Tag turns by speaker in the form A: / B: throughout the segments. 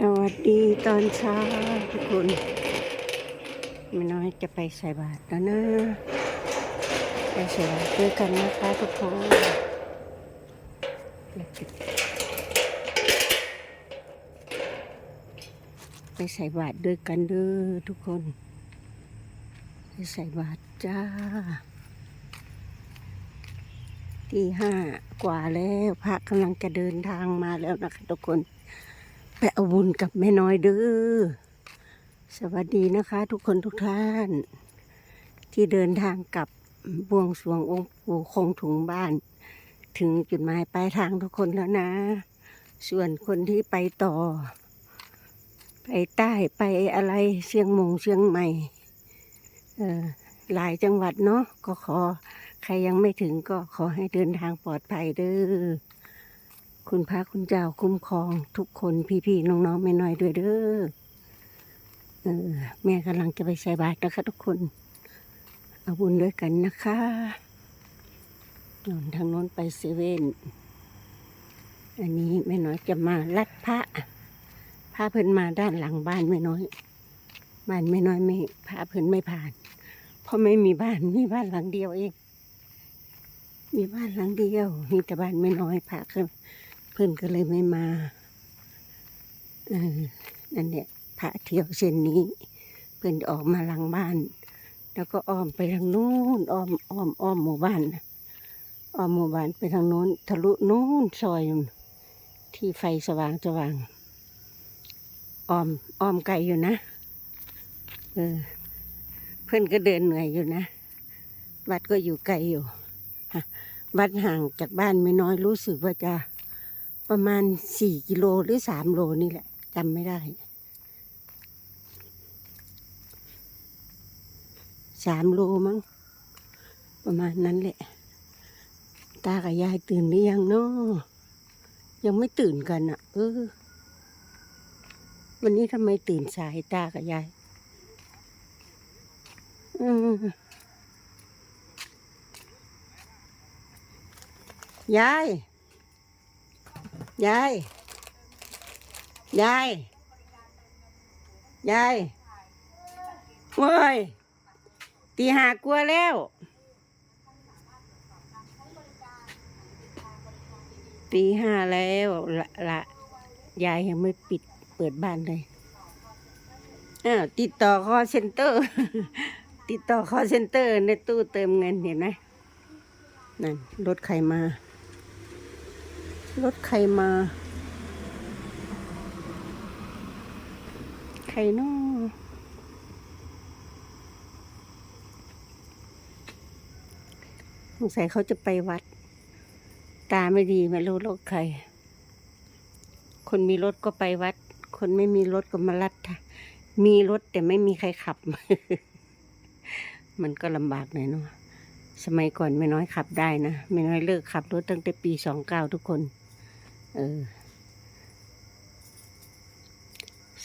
A: สวัสดีตอนเช้าทุกคนไม่น้อยจะไปใส่บาตรแล้วนะไปใส่บาตรด้วยกันนะคะทุกคนไปใส่บาตรด้วยกันเด้อทุกคน ไปใส่บาตรจ้า ที่ห้ากว่าแล้วพระกำลังจะเดินทางมาแล้วนะคะทุกคน เอาบุญกับแม่น้อยเด้อ สวัสดีนะคะ ทุกคนทุกท่าน ที่เดินทางกลับบวงสรวงองค์ปู่คงถุงบ้าน ถึงจุดหมายปลายทางทุกคนแล้วนะ ส่วนคนที่ไปต่อ ไปใต้ไปอะไรเชียงมงเชียงใหม่หลายจังหวัดเนาะก็ขอ ใครยังไม่ถึงก็ขอให้เดินทางปลอดภัยเด้อ คุณพระคุณเจ้าคุ้มครองทุกคนพี่ๆน้องๆแม่น้อยด้วยเด้อเออแม่กำลังจะไปใส่บาตรนะคะ ทุกคน เอาบุญด้วยกันนะคะนนทางโน้นไปเซเว่นอันนี้แม่น้อยจะมาลัดพระพระเพิ่นมาด้านหลังบ้านแม่น้อย บ้านแม่น้อยไม่พระเพิ่นไม่ผ่าน เพราะไม่มีบ้านมีบ้านหลังเดียวเองมีบ้านหลังเดียว มีแต่บ้านไม่น้อยพระเพิ่น เพื่อนก็เลยไม่มาเออนั่นเนี่ยพระเที่ยวเส้นนี้ เพื่อนออกมาหลังบ้าน แล้วก็อ้อมไปทางนู้นอ้อมอ้อมอ้อมหมู่บ้านอ้อมหมู่บ้านไปทางโน้น ทะลุนู้นซอยที่ไฟสว่างสว่างอ้อมอ้อมไกลอยู่นะเออเพื่อนก็เดินเหนื่อยอยู่นะวัดก็อยู่ไกลอยู่วัดห่างจากบ้านไม่น้อยรู้สึกว่าจะ ประมาณสี่กิโลหรือสามโลนี่แหละจำไม่ได้สามโลมั้งประมาณนั้นแหละ ตากับยายตื่นหรือยังเนาะยังไม่ตื่นกันอะ เออ วันนี้ทำไมตื่นสายตากับยายอืมยาย ยาย ยาย ยายโว้ยตีหากลัวแล้ว ตีห้าแล้วละละยายยังไม่ปิดเปิดบ้านเลยอ้าวติดต่อคอเซ็นเตอร์ ติดต่อคอเซ็นเตอร์ในตู้เติมเงินเห็นไหมนั่นรถใครมา รถใครมา ใครน้อสงสัยเขาจะไปวัด ตาไม่ดีไม่รู้รถใคร คนมีรถก็ไปวัด คนไม่มีรถก็มาลัดค่ะมีรถแต่ไม่มีใครขับ มันก็ลำบากหน่อยเนาะสมัยก่อนไม่น้อยขับได้นะ ไม่น้อยเลิกขับรถตั้งแต่ปีสองเก้าทุกคน เออ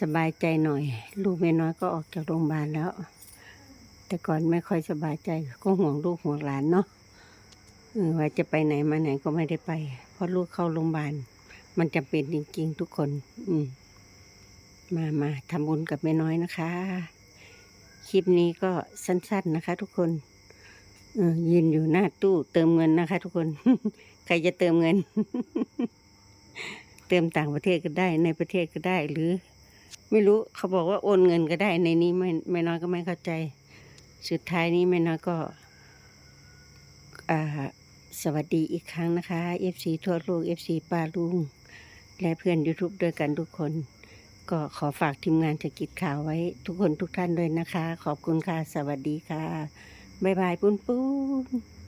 A: สบายใจหน่อย ลูกไม่น้อยก็ออกจากโรงพยาบาลแล้ว แต่ก่อนไม่ค่อยสบายใจ ก็ห่วงลูกห่วงหลานเนาะว่าจะไปไหนมาไหนก็ไม่ได้ไป เพราะลูกเข้าโรงพยาบาล มันจำเป็นจริงๆทุกคน อืม มามาทำบุญกับแม่น้อยนะคะ คลิปนี้ก็สั้น ๆนะคะ ทุกคนยืนอยู่หน้าตู้เติมเงินนะคะ ทุกคน ใครจะเติมเงิน เติมต่างประเทศก็ได้ในประเทศก็ได้ หรือ ไม่รู้เขาบอกว่าโอนเงินก็ได้ในนี้ไม่ไม่น้อยก็ไม่เข้าใจ สุดท้ายนี้ไม่น้อยก็สวัสดีอีกครั้งนะคะ FC ทั่วโลก FC ปาลุง และเพื่อน YouTube ด้วยกันทุกคน ก็ขอฝากทีมงานจะกิจข่าวไว้ทุกคนทุกท่านด้วยนะคะ ขอบคุณค่ะ สวัสดีค่ะ บ๊ายบายปุ้นปุ้น